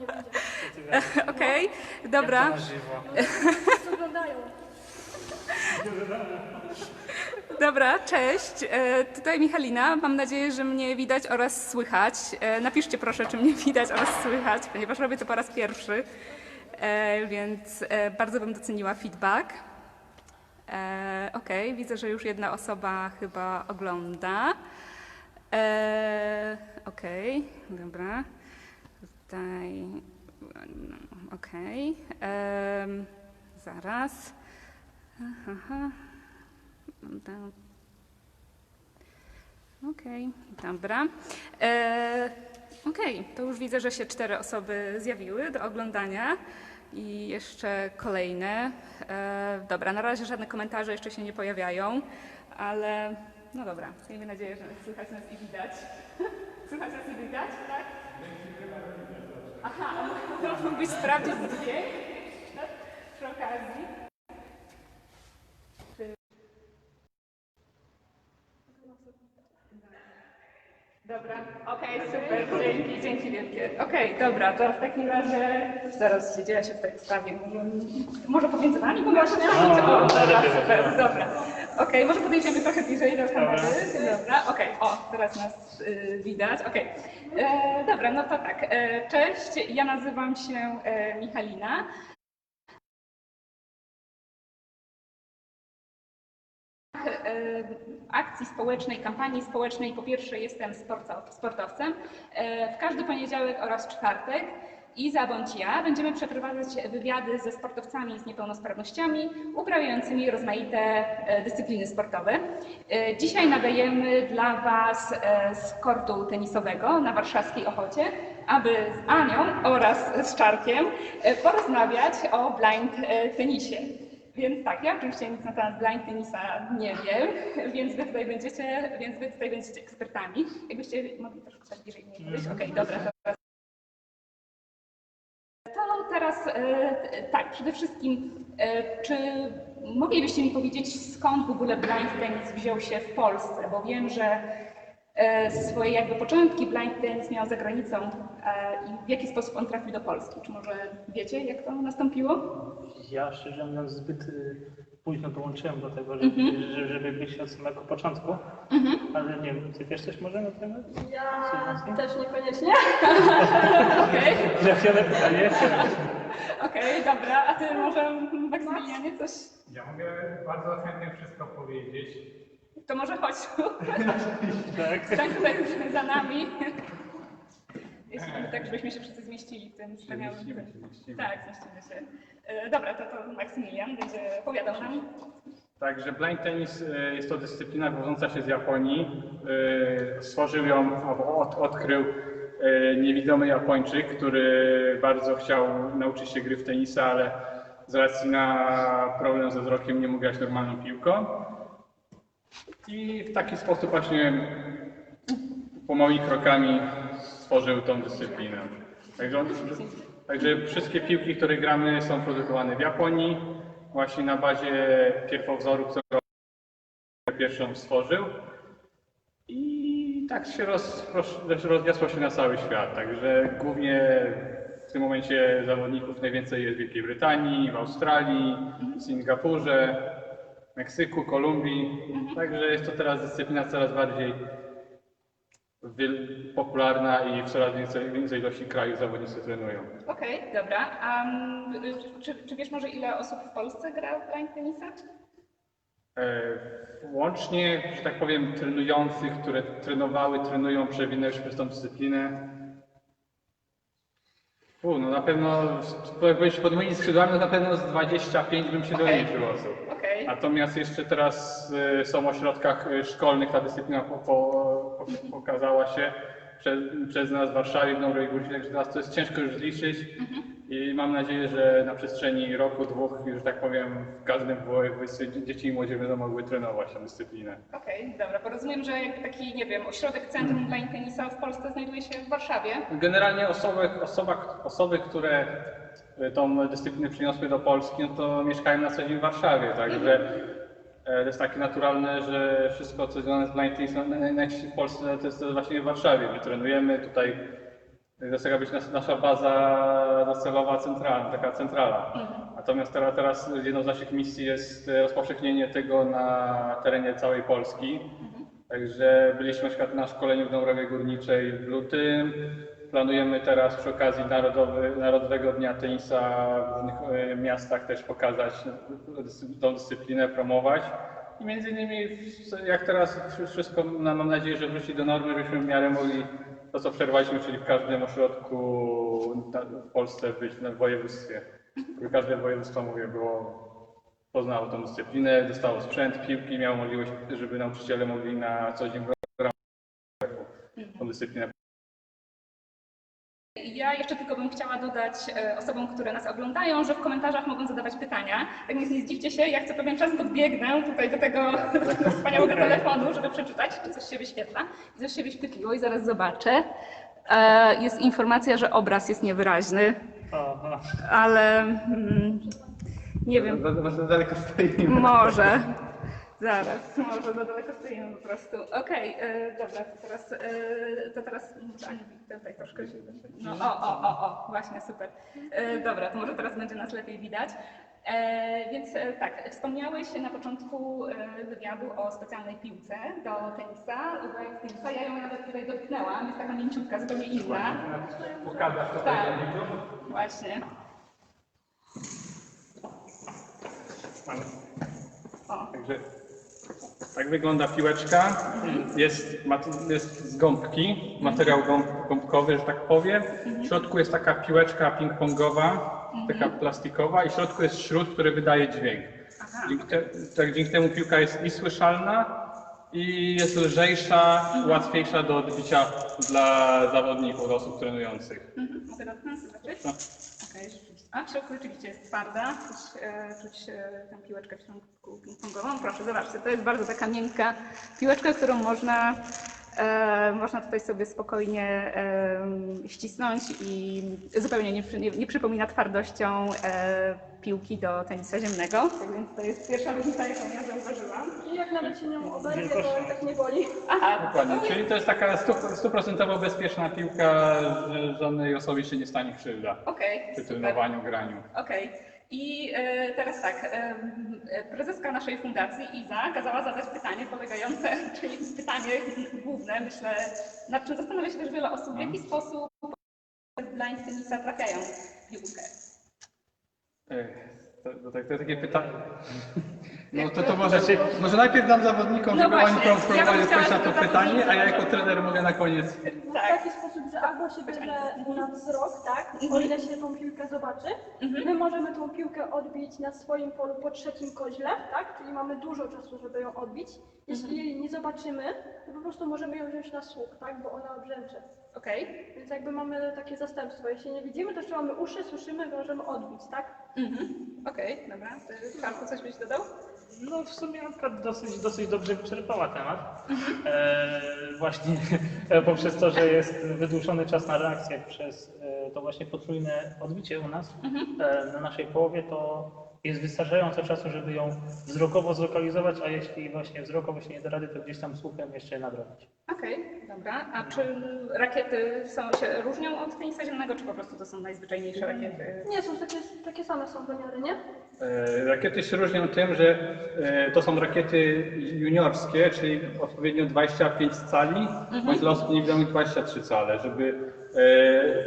nie będzie. Okej, dobra. Wszyscy oglądają. Dobra, cześć. E, tutaj Michalina. Mam nadzieję, że mnie widać oraz słychać. E, napiszcie proszę, czy mnie widać oraz słychać, ponieważ robię to po raz pierwszy, e, więc e, bardzo bym doceniła feedback. E, Okej, widzę, że już jedna osoba chyba ogląda. E, Okej, dobra. Tutaj. Okej. Em, Zaraz. Aha. Okej, dobra. E, Okej, to już widzę, że się cztery osoby zjawiły do oglądania i jeszcze kolejne. E, dobra, na razie żadne komentarze jeszcze się nie pojawiają, ale no dobra, miejmy nadzieję, że słychać nas i widać. Słychać nas i widać, tak? Aha, mógłbyś sprawdzić dźwięk tak? przy okazji. Dobra, okej, super, dzięki, dzięki wielkie. Okej, dobra, to w takim razie zaraz się dzieje się w tej sprawie. Może, może pomiędzy nami pogaśnie? O, dobra, super, dobra. Okej, może podejdziemy trochę bliżej do kamery. Dobra, okej, o, teraz nas y, widać, okej. E, Dobra, no to tak, e, cześć, ja nazywam się e, Michalina. Akcji społecznej, kampanii społecznej. Po pierwsze jestem sportow- sportowcem. E, W każdy poniedziałek oraz czwartek Iza bądź ja będziemy przeprowadzać wywiady ze sportowcami z niepełnosprawnościami uprawiającymi rozmaite e, dyscypliny sportowe. E, Dzisiaj nadajemy dla Was e, z kortu tenisowego na warszawskiej Ochocie, aby z Anią oraz z Czarkiem e, porozmawiać o blind e, tenisie. Więc tak, ja oczywiście nic na temat blind tenisa nie wiem, więc wy tutaj będziecie, więc wy tutaj będziecie ekspertami. Jakbyście mogli troszkę tak bliżej mnie podejść. Okej, dobra, dobra. To teraz e, tak, przede wszystkim, e, czy moglibyście mi powiedzieć, skąd w ogóle blind tenis wziął się w Polsce? Bo wiem, że swoje jakby początki blind tenis miał za granicą e, i w jaki sposób on trafił do Polski? Czy może wiecie, jak to nastąpiło? Ja szczerze mówiąc zbyt y, późno dołączyłem do tego, żeby, Mhm. żeby, żeby być od samego początku. Ale nie wiem, ty wiesz coś może na temat? Ja też niekoniecznie. Okej. Pytanie. Okej, dobra, a ty może Maksymilianie coś? Ja mogę bardzo chętnie wszystko powiedzieć. To może chodź. Tak. Tak już za nami. Jeśli tak, żebyśmy się wszyscy zmieścili w tym wspaniałym... Tak, zmieścimy się. E, Dobra, to, to Maksymilian będzie opowiadał nam. Także blind tennis e, jest to dyscyplina wywodząca się z Japonii. E, Stworzył ją, albo od, odkrył e, niewidomy Japończyk, który bardzo chciał nauczyć się gry w tenisa, ale z racji na problem ze wzrokiem nie mógł grać normalną piłką. I w taki sposób właśnie pomałymi krokami stworzył tą dyscyplinę. Także, także wszystkie piłki, które gramy są produkowane w Japonii, właśnie na bazie pierwowzoru, którego pierwszą stworzył. I tak się roz, roz, rozniosło się na cały świat. Także głównie w tym momencie zawodników najwięcej jest w Wielkiej Brytanii, w Australii, w Singapurze, Meksyku, Kolumbii. Także jest to teraz dyscyplina coraz bardziej popularna i w coraz więcej, więcej ilości krajów zawodnicy trenują. Okej, dobra. A mm, czy, czy wiesz może ile osób w Polsce gra w blind tenisa? E, Łącznie, że tak powiem, trenujących, które trenowały, trenują, przewinęły się przez tą dyscyplinę. U, no na pewno, jakbyś pod moimi skrzydłami, na pewno z 25 bym się Okej. doliczył osób. Okej. Natomiast jeszcze teraz e, są w ośrodkach e, szkolnych, ta dyscyplina po, po, po, pokazała się przez, przez nas w Warszawie, w Nowej Górze, także teraz to jest ciężko już zliczyć i mam nadzieję, że na przestrzeni roku, dwóch, że tak powiem, w każdym województwie dzieci i młodzież będą mogły trenować tę dyscyplinę. Okej, dobra. Bo rozumiem, że jakby taki, nie wiem, ośrodek centrum blind tenisa w Polsce znajduje się w Warszawie. Generalnie osoby, osoba, osoby które e, tą dyscyplinę przyniosły do Polski, no to mieszkają na co dzień w Warszawie, także e, to jest takie naturalne, że wszystko co związane z blind tennisem naj- najczęściej w Polsce to jest właśnie w Warszawie. My trenujemy tutaj Taka być nas- nasza baza docelowa centralna, taka centrala. Natomiast teraz, teraz jedną z naszych misji jest rozpowszechnienie tego na terenie całej Polski. Także byliśmy na przykład na szkoleniu w Dąbrowie Górniczej w lutym. Planujemy teraz przy okazji Narodowy, Narodowego Dnia Tenisa w różnych e, miastach też pokazać tą dyscyplinę, promować. I między innymi, jak teraz wszystko, mam nadzieję, że wróci do normy, żebyśmy w miarę mogli to, co przerwaliśmy, czyli w każdym ośrodku na- w Polsce być w województwie. Żeby każde województwo, mówię, było, poznało tą dyscyplinę, dostało sprzęt, piłki, miało możliwość, żeby nauczyciele mogli na co dzień w tą dyscyplinę Ja jeszcze tylko bym chciała dodać e, osobom, które nas oglądają, że w komentarzach mogą zadawać pytania. Tak więc nie zdziwcie się, jak co pewien czas podbiegnę tutaj do tego, do tego wspaniałego telefonu, żeby przeczytać, czy coś się wyświetla. I coś się wyświetliło i zaraz zobaczę. E, Jest informacja, że obraz jest niewyraźny, Aha. ale mm, nie wiem, Bardzo daleko stoimy. może. Zaraz, może za daleko stoimy po prostu. Okej, e, dobra, to teraz, e, to teraz Aniu tutaj troszkę się... No, o, o, o, o, właśnie, super. E, dobra, to może teraz będzie nas lepiej widać. E, więc tak, wspomniałeś na początku wywiadu o specjalnej piłce do tenisa, do tenisa. Ja ją nawet tutaj dotknęłam, jest taka mięciutka, zupełnie inna. Pokażesz to Tak, właśnie. O. Także tak wygląda piłeczka. Jest, jest z gąbki, materiał gąb, gąbkowy, że tak powiem. W środku jest taka piłeczka ping-pongowa, taka plastikowa i w środku jest śrut, który wydaje dźwięk. Dzięki, te, tak, dzięki temu piłka jest i słyszalna, i jest lżejsza, łatwiejsza do odbicia dla zawodników, osób trenujących. Mhm. Mogę dotknąć, zobaczyć? No. Okej, rzeczywiście. A w środku rzeczywiście jest twarda. Czuć, e, czuć e, tę piłeczkę w środku ping-pongową. Proszę, zobaczcie, to jest bardzo taka miękka piłeczka, którą można, można tutaj sobie spokojnie e, ścisnąć i zupełnie nie, nie, nie przypomina twardością e, piłki do tenisa ziemnego. Tak więc to jest pierwsza różnica, jaką ja zauważyłam. I jak nawet się nią oberwie, to tak nie boli. Aha, Dokładnie, czyli to jest taka stu- stuprocentowo bezpieczna piłka, że żadnej osobie się nie stanie krzywda okej, przy super. graniu. Okej. I e, teraz tak, e, prezeska naszej fundacji Iza kazała zadać pytanie polegające, czyli pytanie główne, myślę, nad czym zastanawia się też wiele osób, w jaki sposób blind tenisa trafiają w piłkę. Ech, To, to, tak- to takie pytanie. No to, to może, się, może najpierw dam zawodnikom, No żeby oni właśnie, ja spróbowali bym chciała, odpowiedzieć na to pytanie, a ja jako trener mogę na koniec. W Tak. taki sposób, że albo się bierze na wzrok, tak? O ile się tą piłkę zobaczy. My możemy tą piłkę odbić na swoim polu po trzecim koźle, tak? Czyli mamy dużo czasu, żeby ją odbić. Jeśli jej nie zobaczymy, to po prostu możemy ją wziąć na słuch, tak? Bo ona brzęczy. Okej. Więc jakby mamy takie zastępstwo. Jeśli nie widzimy, to jeszcze mamy uszy, słyszymy, możemy odbić, tak? Mhm. Okej, dobra. Ty, Karku, coś byś dodał? No w sumie Anka dosyć, dosyć dobrze wyczerpała temat. E, właśnie poprzez to, że jest wydłużony czas na reakcję przez e, to właśnie potrójne odbicie u nas e, na naszej połowie, to jest wystarczająco czasu, żeby ją wzrokowo zlokalizować, a jeśli właśnie wzrokowo się nie da rady, to gdzieś tam słuchem jeszcze je nadrobić. Okej, dobra. A czy rakiety są, się różnią od tenisa ziemnego, czy po prostu to są najzwyczajniejsze rakiety? Nie, są takie, takie same są pomiary, nie? E, Rakiety się różnią tym, że e, to są rakiety juniorskie, czyli odpowiednio 25 cali, bądź dla osób niewidomych 23 cale, żeby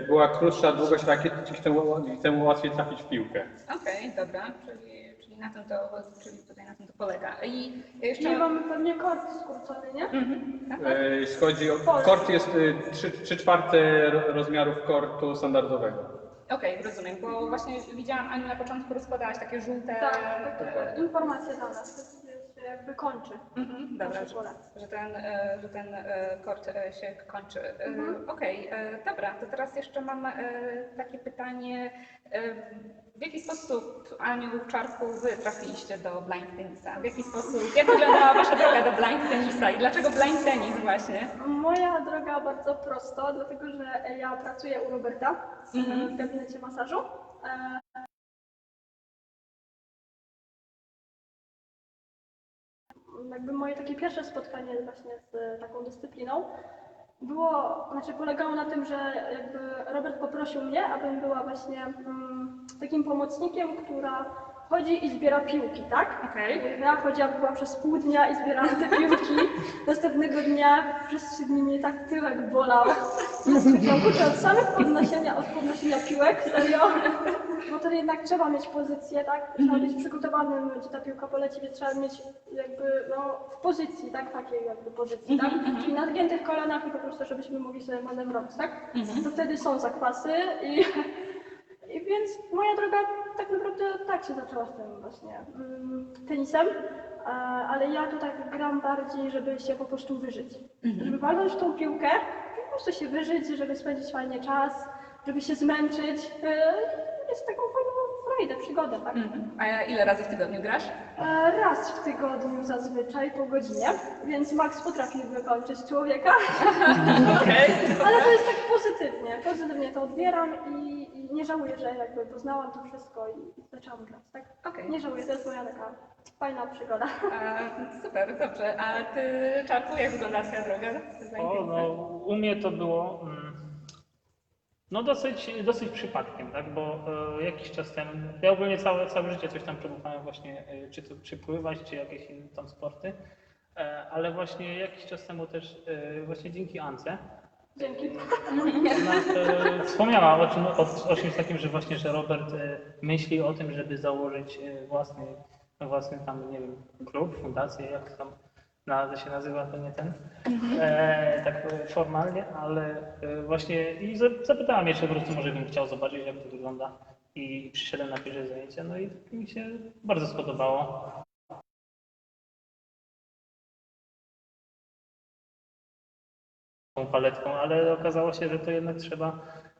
była krótsza długość rakiety, dzięki temu, dzięki temu łatwiej trafić w piłkę. Okej, dobra, czyli, czyli na tym to, czyli tutaj na tym to polega. I jeszcze... Nie mamy pewnie kord skrócony, nie? Mhm. Aha. E, Jeśli chodzi o kort, jest 3 czwarte ro- rozmiarów kortu standardowego. Okej, rozumiem, bo właśnie widziałam Aniu na początku rozkładałaś takie żółte... Tak, takie informacje dla nas, jakby kończy. Mhm, dobra, że, ten, e, że ten e, kort e, się kończy. Mhm. Okej, e, dobra, to teraz jeszcze mam takie pytanie. W jaki sposób, Aniu Czarku, wy trafiliście do blind tenisa? W jaki sposób, jak wyglądała wasza droga do blind tenisa i dlaczego blind tenis właśnie? Moja droga bardzo prosto, dlatego że ja pracuję u Roberta Mhm. w gabinecie masażu. Jakby moje takie pierwsze spotkanie właśnie z taką dyscypliną było, znaczy polegało na tym, że jakby Robert poprosił mnie, abym była właśnie mm, takim pomocnikiem, która chodzi i zbiera piłki, tak? Okej. Ja chodziłam chyba przez pół dnia i zbierałam te piłki. Następnego dnia przez trzy dni mnie tak tyłek bolał. Ja kurczę, od samych podnoszenia, od podnoszenia piłek, serio. Bo to jednak trzeba mieć pozycję, tak? Trzeba być przygotowanym, gdzie ta piłka poleci, więc trzeba mieć jakby no, w pozycji, tak? Takiej jakby pozycji, tak? Czyli na zgiętych kolanach i po prostu, żebyśmy mogli sobie manewrować, tak? To wtedy są zakwasy i, i więc moja droga tak naprawdę tak się zaczęła z tym właśnie mm, tenisem, e, ale ja to tak gram bardziej, żeby się po prostu wyżyć. Żeby walnąć tą piłkę, po prostu się wyżyć, żeby spędzić fajnie czas, żeby się zmęczyć. Jest taką fajną frajdę, przygodę, tak? Mhm. A ile razy w tygodniu grasz? E, Raz w tygodniu zazwyczaj po godzinie, więc Max potrafi wykończyć człowieka. Ale to jest tak pozytywnie, pozytywnie to odbieram i, i nie żałuję, że jakby poznałam to wszystko i zaczęłam grać, tak? Okej. Nie żałuję, to jest moja taka fajna przygoda. A, Super, dobrze. A ty, Czarku, jak wygląda twoja droga? O, no, u mnie to było mm, no dosyć, dosyć przypadkiem, tak? bo e, jakiś czas temu, ja ogólnie całe, całe życie coś tam próbowałem właśnie, e, czy, to, czy pływać, czy jakieś inne tam sporty, e, ale właśnie jakiś czas temu też właśnie dzięki Ance, Dzięki. ona e, wspomniała o, czym, o, o czymś takim, że właśnie, że Robert e, myśli o tym, żeby założyć e, własny, własny tam, nie wiem, klub, fundację, jak tam na, się nazywa, to nie ten, e, tak formalnie, ale e, właśnie i za- zapytała mnie, czy po prostu może bym chciał zobaczyć, jak to wygląda i przyszedłem na pierwsze zajęcie, no i mi się bardzo spodobało. tą paletką, ale okazało się, że to jednak trzeba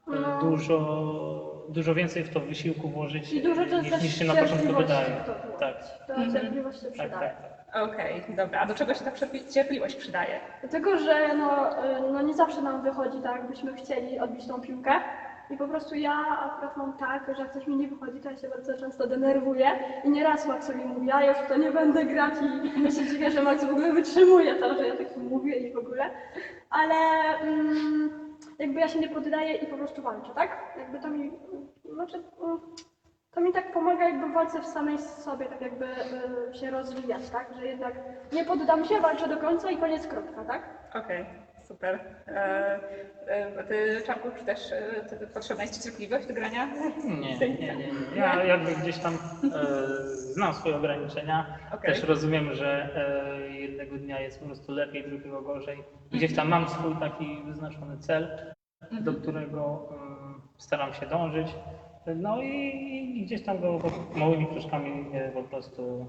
e, No. dużo, dużo więcej w to wysiłku włożyć I dużo e, niż, niż się na początku wydaje. to. Tak, To cierpliwość się tak, przydaje. tak. tak. Okej, dobra. A do czego się ta cierpli- cierpliwość przydaje? Dlatego, że no, y, no nie zawsze nam wychodzi tak, jakbyśmy chcieli odbić tą piłkę. I po prostu ja akurat mam tak, że jak coś mi nie wychodzi, to ja się bardzo często denerwuję. I nieraz Maxowi mówię, ja już to nie będę grać i ja się dziwię, że Max w ogóle wytrzymuje to, że ja tak mówię i w ogóle. Ale mm, jakby ja się nie poddaję i po prostu walczę, tak? Jakby to mi, znaczy, mm, to mi tak pomaga jakby w walce w samej sobie, tak jakby y, się rozwijać, tak? Że jednak nie poddam się, walczę do końca i koniec kropka, tak? Okej, super. E, e, ty, Czarku, czy też e, ty, potrzebna jest ci cierpliwość do grania? Nie, nie, nie, nie. Ja jakby gdzieś tam e, znam swoje ograniczenia. Okej. Też rozumiem, że e, jednego dnia jest po prostu lepiej, drugiego gorzej. Gdzieś tam mam swój taki wyznaczony cel, do którego mm, staram się dążyć. No i, i gdzieś tam go małymi kroczkami e, po prostu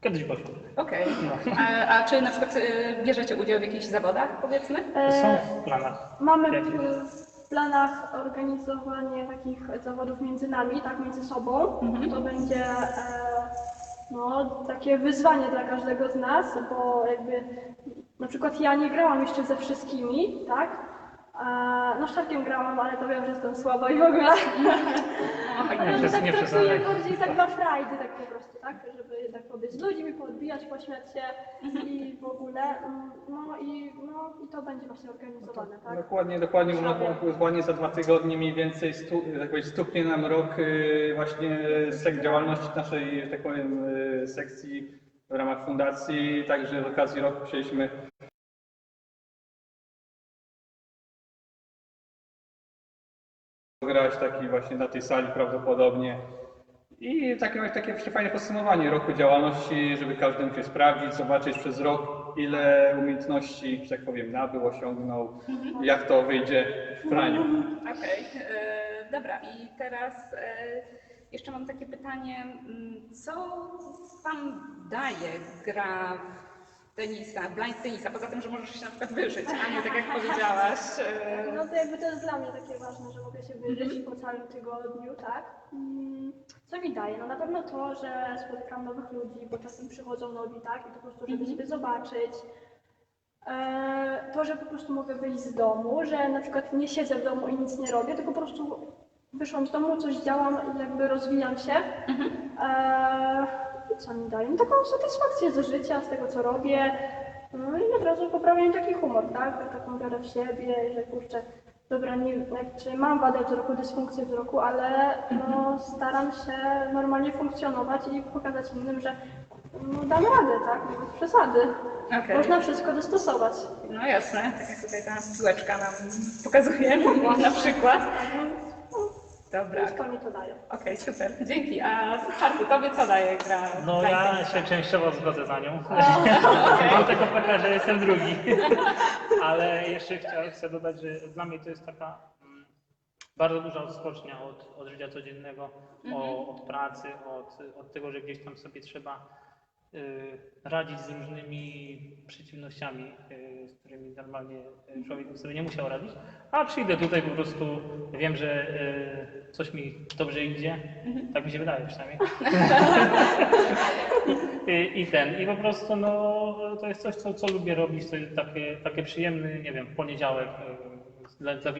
kiedyś go. Okej. No. A, a czy na przykład e, bierzecie udział w jakichś zawodach, powiedzmy? Są E, w planach. Mamy w, w planach organizowanie takich zawodów między nami, tak, między sobą. To będzie e, no, takie wyzwanie dla każdego z nas, bo jakby na przykład ja nie grałam jeszcze ze wszystkimi, tak? No szarkiem grałam, ale to wiem, że jestem słaba i w ogóle. Nie, Ale przez- tak nie traktuję przesadzaj. bardziej tak dla frajdy, tak po prostu, tak? Żeby jednak pobyć z ludźmi, poodbijać, pośmiać się i w ogóle. mm, No i, no i to będzie właśnie organizowane, tak? Dokładnie, dokładnie, dokładnie za dwa tygodnie mniej więcej stu, tak powiedzieć, stuknie nam rok y, właśnie sek działalności naszej, że tak powiem, y, sekcji w ramach fundacji, także z okazji roku chcieliśmy grać taki właśnie na tej sali prawdopodobnie. I takie, takie fajne podsumowanie roku działalności, żeby każdy mógł się sprawdzić, zobaczyć przez rok, ile umiejętności, że tak powiem, nabył, osiągnął, jak to wyjdzie w praniu. Okej, e, dobra. I teraz e, jeszcze mam takie pytanie, mm, co Wam daje gra w tenisa, blind tenisa, poza tym, że możesz się na przykład wyżyć, a nie tak jak powiedziałaś. e, No to jakby to jest dla mnie takie ważne, że mogę się wyżyć po całym tygodniu, tak? Mm, Co mi daje? No na pewno to, że spotykam nowych ludzi, bo czasem przychodzą nowi, tak? I to po prostu, żeby siebie zobaczyć. E, To, że po prostu mogę wyjść z domu, że na przykład nie siedzę w domu i nic nie robię, tylko po prostu wyszłam z domu, coś działam i jakby rozwijam się. E, i Co mi daje? No taką satysfakcję ze życia, z tego co robię. No i od razu poprawiam taki humor, tak? Taką wiarę w siebie, że kurczę, dobra, nie, znaczy mam wadę wzroku, dysfunkcję wzroku, ale no, staram się normalnie funkcjonować i pokazać innym, że no, dam radę, tak? Bez przesady. Okej. Można wszystko dostosować. No jasne, tak jak tutaj ta piłeczka nam pokazuje na przykład. Dobra, Wszystko mi to daje. okej, super, dzięki. A Harku, tobie co daje gra? No ja się częściowo zgodzę za nią. Mam tego pecha, że jestem drugi. Ale jeszcze chciałem, chcę dodać, że dla mnie to jest taka mm, bardzo duża odskocznia od, od życia codziennego, o, od pracy, od, od tego, że gdzieś tam sobie trzeba radzić z różnymi przeciwnościami, y, z którymi normalnie y, człowiek by sobie nie musiał radzić. A przyjdę tutaj po prostu, wiem, że y, coś mi dobrze idzie, tak mi się wydaje przynajmniej. I, I ten, i po prostu no, to jest coś, co, co lubię robić, to jest takie, takie przyjemny, nie wiem, poniedziałek y, dla, dla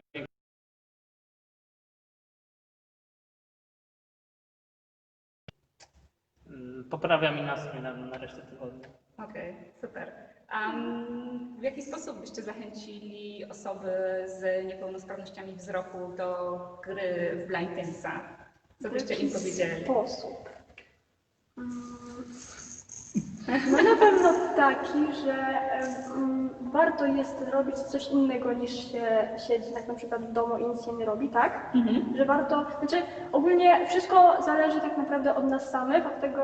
poprawia mi nastrój na, na resztę tygodnia. Okej, super. A mm, w jaki sposób byście zachęcili osoby z niepełnosprawnościami wzroku do gry w blind tennisa? Co byście im powiedzieli? sposób. No taki, że warto jest robić coś innego niż się siedzi tak na przykład w domu i nic się nie robi, tak? Mhm. Że warto, znaczy ogólnie wszystko zależy tak naprawdę od nas samych, od tego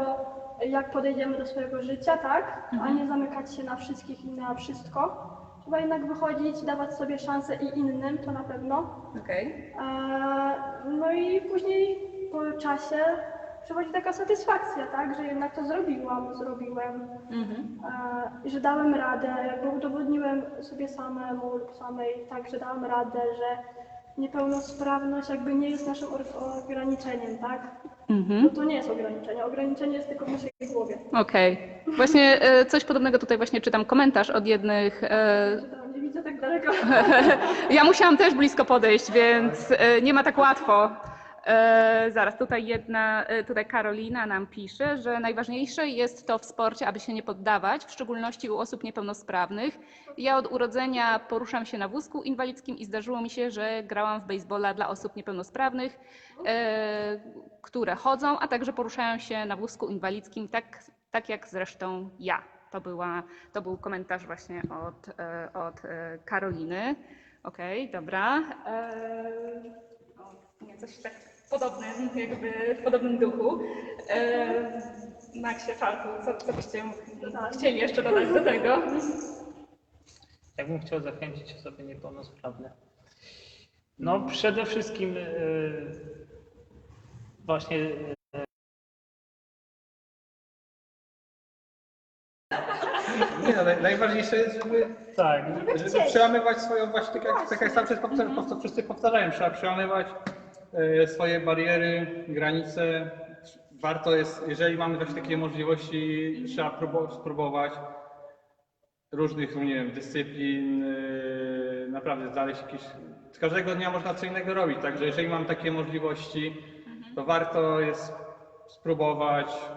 jak podejdziemy do swojego życia, tak? A nie zamykać się na wszystkich i na wszystko. Trzeba jednak wychodzić, dawać sobie szansę i innym, to na pewno. Okej. E, No i później po czasie przychodzi taka satysfakcja, tak, że jednak to zrobiłam, zrobiłem, Mhm. e, że dałem radę, jakby udowodniłem sobie samemu lub samej, tak, że dałem radę, że niepełnosprawność jakby nie jest naszym ograniczeniem, tak? Mhm. Bo to nie jest ograniczenie, ograniczenie jest tylko w naszej głowie. Okej. Właśnie e, coś podobnego tutaj właśnie czytam komentarz od jednych. e, nie widzę tak daleko. Ja musiałam też blisko podejść, więc e, nie ma tak łatwo. E, Zaraz, tutaj jedna, e, tutaj Karolina nam pisze, że najważniejsze jest to w sporcie, aby się nie poddawać, w szczególności u osób niepełnosprawnych. Ja od urodzenia poruszam się na wózku inwalidzkim i zdarzyło mi się, że grałam w baseballa dla osób niepełnosprawnych, e, które chodzą, a także poruszają się na wózku inwalidzkim, tak, tak jak zresztą ja. To, była, to był komentarz właśnie od, od Karoliny. Okej, dobra. Eee, o, nie, coś tak w podobnym, jakby w podobnym duchu. Maxie, Czarku, co, co byście chcieli jeszcze dodać do tego? Jak bym chciał zachęcić osoby niepełnosprawne? No przede wszystkim y, właśnie y, Nie no, naj- najważniejsze jest, żeby, tak, żeby przełamywać swoją właśnie, tak jak, tak jak sam przez powtar- po wszyscy powtarzają, trzeba przełamywać e, swoje bariery, granice. Warto jest, jeżeli mamy właśnie takie możliwości, trzeba próbo- spróbować różnych, no nie wiem, dyscyplin, e, naprawdę znaleźć jakieś, każdego dnia można co innego robić, także jeżeli mam takie możliwości, to warto jest spróbować,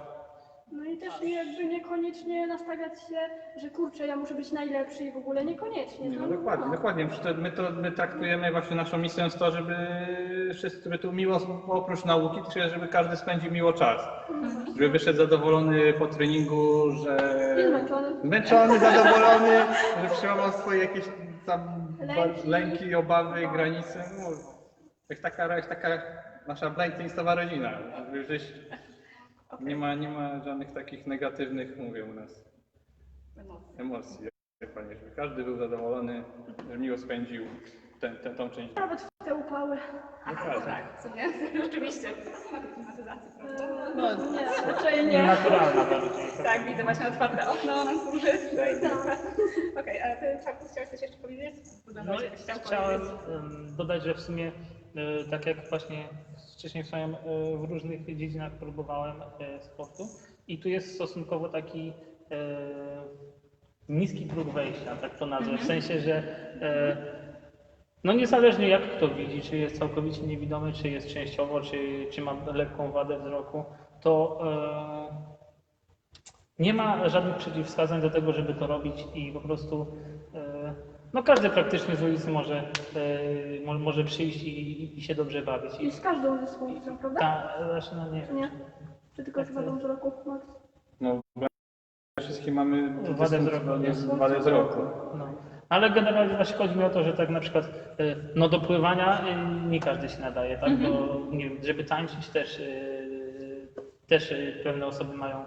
No i też jakby niekoniecznie nastawiać się, że kurczę, ja muszę być najlepszy i w ogóle niekoniecznie. Nie, To- no dokładnie, dokładnie. Przecież to- My, to, my traktujemy właśnie naszą misją jest to, żeby wszyscy, żeby tu miło, oprócz nauki, czyli żeby każdy spędził miło czas. Żeby wyszedł zadowolony po treningu, że... Zmęczony. Zmęczony, zadowolony, że przełamał swoje jakieś tam Lęki. lęki, obawy, granice. No, jak taka, jak taka nasza tennisowa rodzina. Żeby żeś, nie, ma, nie ma żadnych takich negatywnych, mówię u nas, emocji. Panie, żeby każdy był zadowolony, że miło spędził ten, ten, tą część. Nawet w te upały. Dokładnie. Tak, co nie? Rzeczywiście. Ma tej klimatyzacji, prawda? No, nie, raczej nie. bardziej. Tak, widzę właśnie otwarte okno na górze. Tutaj. Okej, a ty Czarku chciałeś coś jeszcze powiedzieć? No, jakbyś chciał chciałem powiedzieć. em, dodać, że w sumie, e, tak jak właśnie wcześniej wspomniałem, e, w różnych dziedzinach próbowałem e, sportu. I tu jest stosunkowo taki e, niski próg wejścia, tak to nazwę, w sensie, że no niezależnie jak kto widzi, czy jest całkowicie niewidomy, czy jest częściowo, czy, czy ma lekką wadę wzroku, to nie ma żadnych przeciwwskazań do tego, żeby to robić i po prostu no każdy praktycznie z ulicy może, e, mo- może przyjść i, i się dobrze bawić. I I z każdą ze swoich, prawda? ta, znaczy, no nie, Czy nie? Czy tylko z wadą wzroku, Max? No, wszystkie mamy Wadę wzroku. dysfunkcję- wadę wzroku. No. Ale generalnie właśnie chodzi mi o to, że tak na przykład e, no do pływania e, nie każdy się nadaje, tak? Bo nie wiem, żeby tańczyć też, e, też pewne osoby mają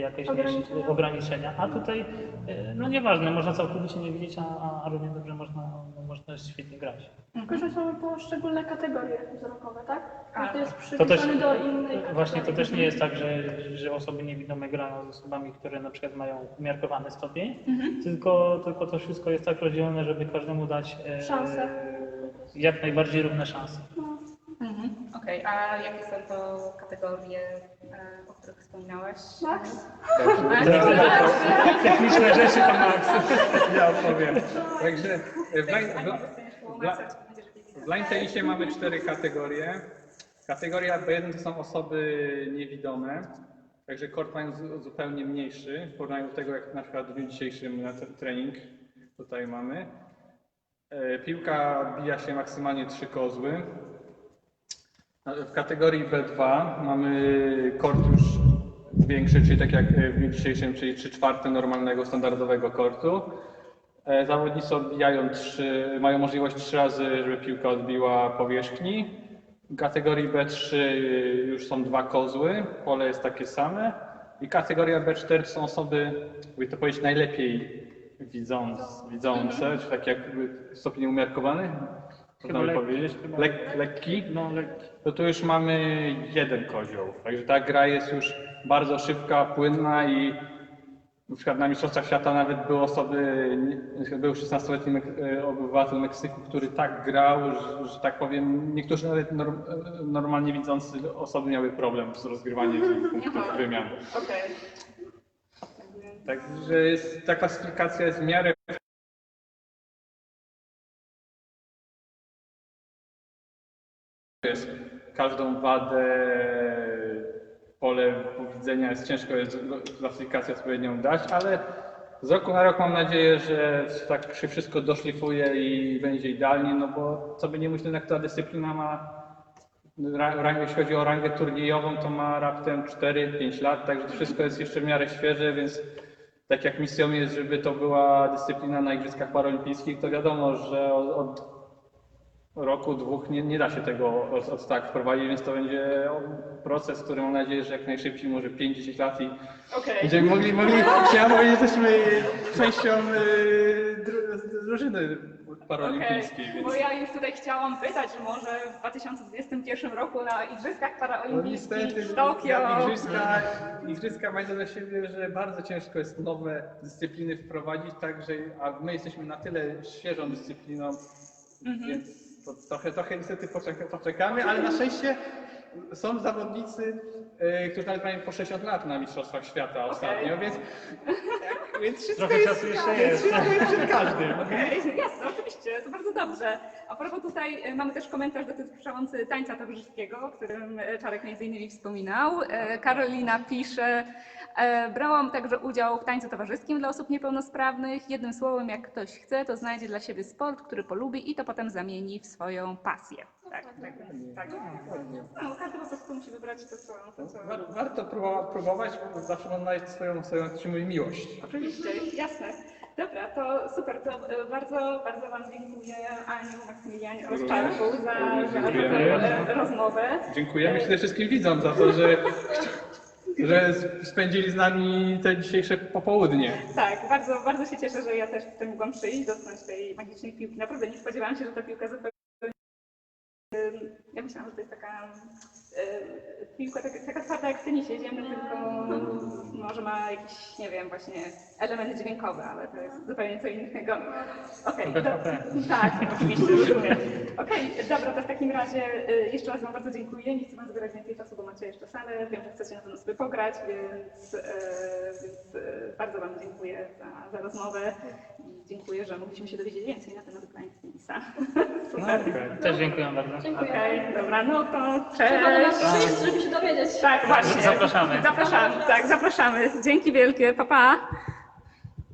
jakieś Ograniczenia. ograniczenia, a tutaj e, no nieważne, można całkowicie nie widzieć, a, a- równie dobrze można, można świetnie grać. Tylko, że są poszczególne kategorie wzrokowe, tak? A, Każdy jest To też, przypisany do innej kategorii. właśnie to też nie jest tak, że, że osoby niewidome grają z osobami, które na przykład mają umiarkowany stopień, tylko, tylko to wszystko jest tak rozdzielone, żeby każdemu dać e, jak najbardziej równe szanse. No. Mhm. Okej, a jakie są to kategorie, e, o których wspominałeś? Max? A, Te- Techniczne rzeczy to Max. Ja opowiem. Także w Ani w, w mamy cztery kategorie. Kategoria B1 to są osoby niewidome, także kort mają zu- zupełnie mniejszy w porównaniu do tego, jak na przykład w dniu dzisiejszym na ten trening tutaj mamy. E, Piłka odbija się maksymalnie trzy kozły. W kategorii B2 mamy kort już większy, czyli tak jak w dniu dzisiejszym, czyli 3 czwarte normalnego, standardowego kortu. E, Zawodnicy odbijają trzy, mają możliwość trzy razy, żeby piłka odbiła powierzchni. W kategorii B3 już są dwa kozły, pole jest takie same. I kategoria B4 to są osoby, jakby to powiedzieć, najlepiej widząc, widzące, czy tak jakby stopień umiarkowany, można by powiedzieć. Lek, lekki. No, lekki. To tu już mamy jeden kozioł. Także ta gra jest już bardzo szybka, płynna i na przykład na Mistrzostwach Świata nawet były osoby, był 16-letni Mek- e, obywatel Meksyku, który tak grał, że, że tak powiem, niektórzy nawet norm, e, normalnie widzący osoby miały problem z rozgrywaniem punktów wymian. Okej. Także jest, ta klasyfikacja jest w miarę jest każdą wadę, pole widzenia jest ciężko jest klasyfikację odpowiednią dać, ale z roku na rok mam nadzieję, że tak się wszystko doszlifuje i będzie idealnie, no bo co by nie myśleć, jak ta dyscyplina ma jeśli chodzi o rangę turniejową, to ma raptem 4-5 lat, także wszystko jest jeszcze w miarę świeże, więc tak jak misją jest, żeby to była dyscyplina na Igrzyskach Paralimpijskich, to wiadomo, że od roku, dwóch nie, nie da się tego od, od tak wprowadzić, więc to będzie proces, który mam nadzieję, że jak najszybciej, może 5-10 lat i Okej. będziemy mogli, mogli powiedzieć, jesteśmy częścią y, dru, drużyny paralimpijskiej, Okej, więc... Bo ja już tutaj chciałam pytać, że może w 2021 roku na Igrzyskach No Paraolimpijskich niestety, w Tokio. igrzyska, igrzyska mają do siebie, że bardzo ciężko jest nowe dyscypliny wprowadzić, także, a my jesteśmy na tyle świeżą dyscypliną, Mhm. więc to trochę, trochę niestety poczeka, poczekamy, ale na szczęście są zawodnicy, y, którzy nawet mają po 60 lat na Mistrzostwach Świata ostatnio, więc, więc wszystko Trochę jest, czasu jeszcze więc jest. wszystko jest przed każdym. Okej, jasne, oczywiście, to bardzo dobrze. A propos tutaj e, mamy też komentarz dotyczący tańca towarzyskiego, o którym e, Czarek między innymi wspominał. Karolina pisze, brałam także udział w tańcu towarzyskim dla osób niepełnosprawnych. Jednym słowem, jak ktoś chce, to znajdzie dla siebie sport, który polubi i to potem zamieni w swoją pasję. Tak, tak, tak. No, każdy po prostu musi wybrać to, co... To, co... Warto próbować, bo zawsze można znaleźć swoją, swoją miłość. Oczywiście, jasne. Dobra, to super, to e, bardzo, bardzo Wam dziękuję Aniu, Maksymilianie oraz Czarku za, za e, rozmowę. Dziękujemy przede wszystkim widzom za to, że, że spędzili z nami te dzisiejsze popołudnie. Tak, bardzo, bardzo się cieszę, że ja też tutaj mogłam przyjść, dotknąć tej magicznej piłki. Naprawdę nie spodziewałam się, że ta piłka zupełnie... Ja myślałam, że to jest taka piłka taka, taka twarda jak w tenisie ziemnym, tylko może ma jakiś, nie wiem, właśnie element dźwiękowy, ale to jest zupełnie co innego. Okej, do- tak, oczywiście, rozumiem. Okej, dobra, to w takim razie y, jeszcze raz Wam bardzo dziękuję. Nie chcę Wam zabierać więcej czasu, bo macie jeszcze salę. Wiem, że chcecie na pewno sobie pograć, więc, y, więc y, bardzo Wam dziękuję za, za rozmowę i dziękuję, że mogliśmy się dowiedzieć więcej na temat Blind Tennis. tenisa. No, też dziękuję bardzo. Dziękuję. Okej, dobra, no to Trzeba nas cześć. przyjść, żeby się dowiedzieć. Tak, właśnie. Zapraszamy. Zapraszamy, tak, zapraszamy. Dzięki wielkie, pa pa.